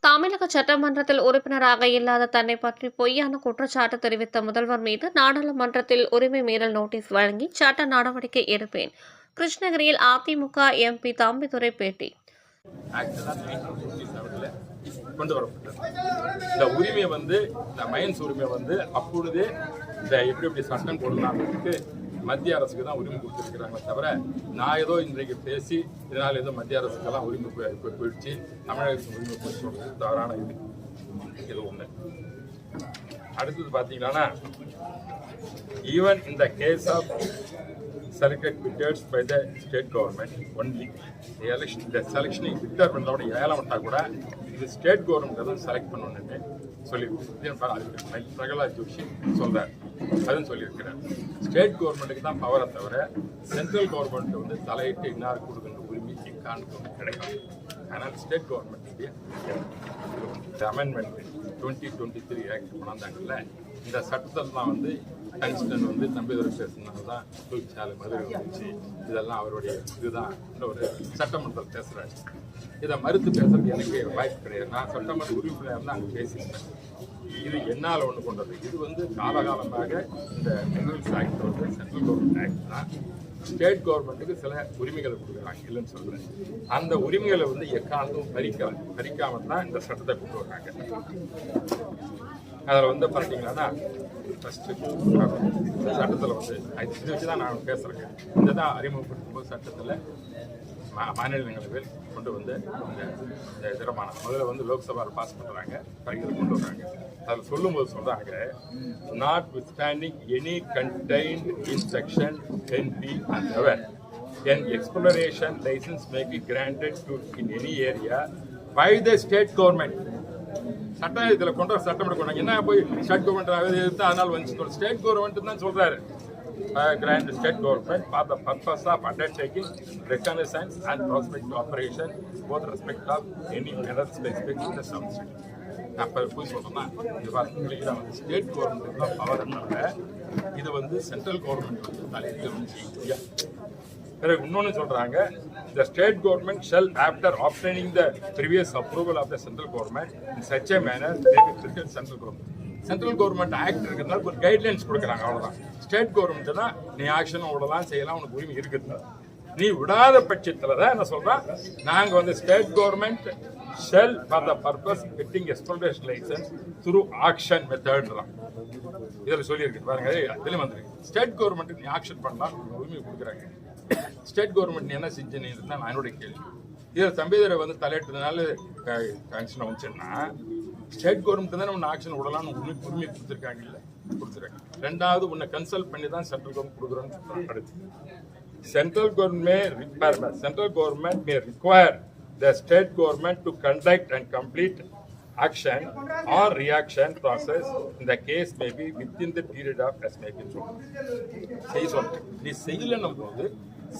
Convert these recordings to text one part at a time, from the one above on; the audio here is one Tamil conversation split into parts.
தமிழக சட்டமன்றத்தில் உறுப்பினராக இல்லாத தன்னை பற்றி பொய்யான குற்றச்சாட்டு தெரிவித்த முதல்வர் மீது நாடாளுமன்றத்தில் உரிமை மீறல் நோட்டீஸ் வழங்கி சட்ட நடவடிக்கை எடுப்பேன். கிருஷ்ணகிரியில் அதிமுக எம்பி தம்பிதுரை பேட்டி. ஆக்சுவலாக நைன்டீன் ஃபிஃப்டி செவனில் கொண்டு வரப்பட்டது. இந்த உரிமை வந்து இந்த மைன்ஸ் உரிமை வந்து அப்பொழுதே இந்த எப்படி எப்படி சட்டம் கொள்ளலாம்ன்றதுக்கு மத்திய அரசுக்கு தான் உரிமை கொடுத்துருக்குறாங்க தவிர நான் ஏதோ இன்றைக்கு பேசி இதனால் ஏதோ மத்திய அரசுக்கெல்லாம் உரிமை போய் போயிடுச்சு. தமிழகத்துக்கு உரிமை போயிடுச்சு தவறான இது. இது ஒன்று அடுத்தது பார்த்தீங்கன்னா ஈவன் இந்த case of selected bidders by the state government only. The election the selection bidder பண்ணோட ஏலம் விட்டா கூட இது ஸ்டேட் கவர்மெண்ட் தான் செலக்ட் பண்ணணும்னு சொல்லியிருக்கு பிரகலாத் ஜோஷி சொல்றார். அதுவும் சொல்லியிருக்கிறார். ஸ்டேட் கவர்மெண்ட்டுக்கு தான் பவரை தவிர சென்ட்ரல் கவர்மெண்ட் வந்து தலையிட்டு இன்னார் கொடுக்கின்ற உரிமை இக்கானுக்கு கிடைக்கும் ஆனால் state government amendment twenty twenty three act கொண்டாந்தாங்கல்ல இந்த சட்டத்தெல்லாம் வந்து டங்ஸ்டன் வந்து தம்பிதுரை பேசுனது தான் தொழிற்சாலை மதுரை வந்துச்சு. இதெல்லாம் அவருடைய இதுதான் ஒரு சட்டமன்றத்தில் பேசுகிறாரு இதை மறுத்து பேசுறது எனக்கு வாய்ப்பு கிடையாது. நான் சட்டமன்ற உறுப்பினர் தான் அங்கே பேசியிருக்கேன் இது என்னால் ஒன்று கொண்டது. இது வந்து காலகாலமாக இந்த மினரல்ஸ் ஆக்ட் வந்து சென்ட்ரல் கவர்மெண்ட் ஆக்ட் தான். ஸ்டேட் கவர்மெண்ட்டுக்கு சில உரிமைகளை கொடுக்குறாங்க. இல்லைன்னு சொல்கிறேன் அந்த உரிமைகளை வந்து எக்காலத்தும் பறிக்க பறிக்காமல் தான் இந்த சட்டத்தை கொண்டு வர்றாங்க. அதில் வந்து பார்த்தீங்கன்னா ஃபஸ்ட்டு சட்டத்தில் வந்து அது இதை வச்சு தான் நான் பேசுகிறேங்க இந்த தான் அறிமுகப்படுத்தும் போது சட்டத்தில் மா மாநிலங்களவையில் கொண்டு வந்து இந்த திடமான முதல்ல வந்து லோக்சபாவில் பாஸ் பண்ணுறாங்க பிறகு கொண்டு வர்றாங்க. அதில் சொல்லும்போது சொல்கிறாங்க notwithstanding any contained instruction ten B and eleven N exploration licence may granted to in any area by the state government சட்டம் இதில் கொண்டு வர சட்டம் கொண்டாங்க என்ன போய் ஸ்டேட் கவர்மெண்ட் எதிர்த்து அதனால் வந்து ஸ்டேட் கவர்மெண்ட் தான் சொல்கிறாரு grant state government for the purpose of undertaking reconnaissance and prospect operation both respect of any matter specific in the substitute அப்போ போய் சொல்லணும்னா இது பார்த்தீங்கன்னா வந்து ஸ்டேட் கவர்மெண்ட் தான் பவர் இது வந்து சென்ட்ரல் கவர்மெண்ட் வந்து தலையிட்டு வந்து பிறகு இன்னொன்று சொல்கிறாங்க the state government shall after obtaining the previous approval of the central government in such a manner central government central government act இருக்கிறதுனால ஒரு கைட்லைன்ஸ் கொடுக்குறாங்க அவ்வளோதான் ஸ்டேட் கவர்மெண்ட்னா நீ ஆக்ஷனும் விடலாம் செய்யலாம் உனக்கு உரிமை இருக்குது நீ விடாத பட்சத்தில் தான் என்ன சொல்றான் நாங்க வந்து state government shall for the purpose getting exploration licence through action மெத்தட்லாம் இதில் சொல்லியிருக்கு. பாருங்க இதுல வந்துருக்கு. ஸ்டேட் கவர்மெண்ட் நீ ஆக்ஷன் பண்ணலாம் உரிமை கொடுக்குறாங்க. ஸ்டேட் கவர்மெண்ட் நீ என்ன செஞ்சீங்க தான் என்னுடைய கேள்வி. இதில் தம்பிதரை வந்து தலையிட்டதுனால கனெக்ஷன் வந்துச்சுன்னா ஸ்டேட் கவர்மெண்ட் தான் உன்னை ஆக்ஷன் விடலாம்னு உரிமை உரிமை கொடுத்துருக்காங்க இல்லை? கொடுத்துருக்காங்க. ரெண்டாவது உன்னை கன்சல்ட் பண்ணி தான் சென்ட்ரல் கவர்மெண்ட் கொடுக்குறோன்னு central government central government central government may require the state government to conduct and complete action or reaction process in the case may be within the period of as may be shown. செய்ய சொல்றேன் நீ செய்யலன்னும் போது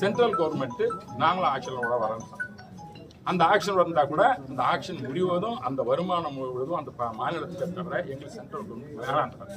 சென்ட்ரல் கவர்மெண்ட் நாங்களும் ஆக்ஷனோட வரணும் அந்த ஆக்ஷன் வந்தால் கூட அந்த ஆக்ஷன் முடிவதும் அந்த வருமானம் முழுவதும் அந்த ப- மாநிலத்துக்கு தவிர எங்களுக்கு சென்ட்ரல் கவர்மெண்ட் வேணான்றாங்க